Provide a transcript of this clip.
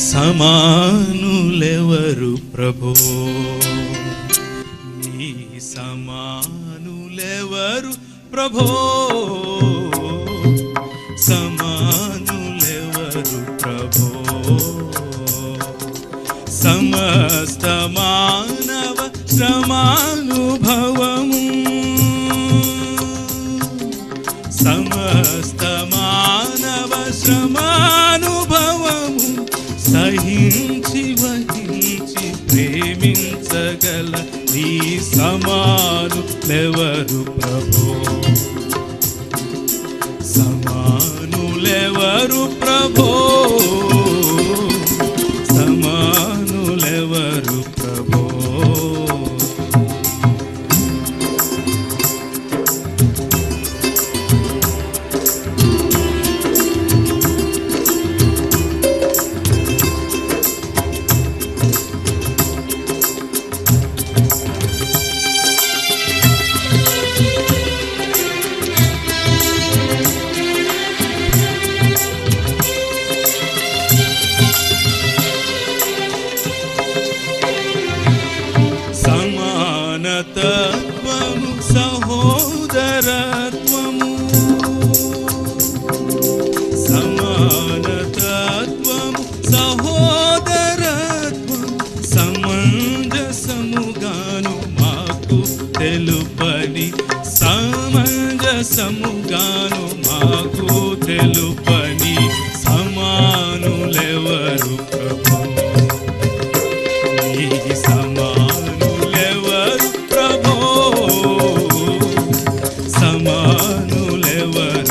సమానులెవరు ప్రభో? నీ సమానులెవరు ప్రభో? సమానులెవరు ప్రభో? సమస్త మానవ సమానుభవము. సమస్త మానవ శ్రమానుభవము సహించి వహించి ప్రేమించగల నీ సమాను ఎవరు ప్రభో? సమానులెవరు ప్రభో? సమానులెవరు ప్రభో? మనకు తెలుపని సమంజసముగాను మాకు తెలుపని సమానులెవరు ప్రభు? సమానులెవరు ప్రభు? సమానులెవరు